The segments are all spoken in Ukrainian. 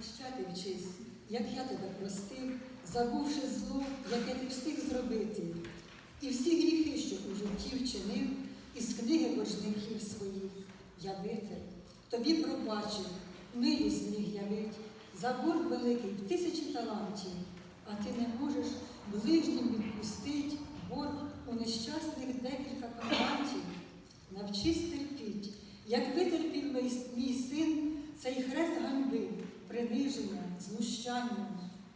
Прощати вчись, як я тебе простив, забувши зло, яке ти встиг зробити, і всі гріхи, що у житті вчинив, із книги боржників своїх я витер, тобі пробачив, милість зміг явить, за борг великий в тисячі талантів, а ти не можеш ближнім відпустить борг у нещасних декілька командів. Навчись терпіть, як витерпів мій, син цей хрест приниження, знущання,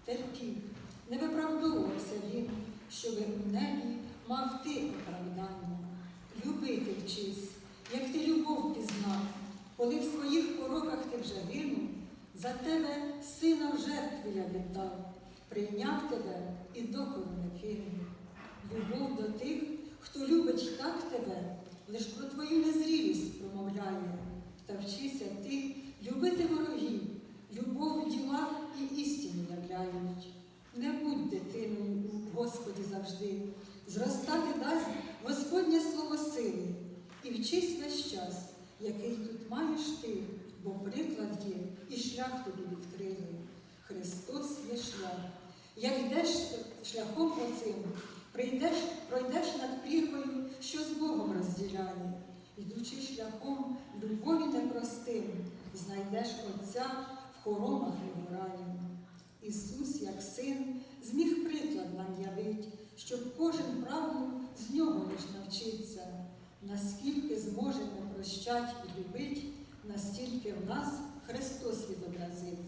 терпів. Не виправдовувався він, щоби у небі мав ти оправдання. Любити вчись, як ти любов пізнав, коли в своїх пороках ти вже гинув, за тебе сина в жертву я віддав, прийняв тебе і докору не кинув. Любов до тих, хто любить так тебе, лиш про твою незрілість промовляє. Та вчися ти любити ворогів, любов в ділах і істині являють. Не будь дитиною у Господі завжди, зростати дасть Господнє слово сили, і вчись весь час, який тут маєш ти, бо приклад є, і шлях тобі відкрили. Христос є шлях. Як йдеш шляхом оцим, прийдеш, пройдеш над прірвою, що з Богом розділяє, йдучи шляхом любові непростим, знайдеш Отця в хоромах і в раї. Ісус, як син, зміг приклад нам явить, щоб кожен правду з нього лиш навчиться. Наскільки зможемо прощать і любить, настільки в нас Христос. Амінь.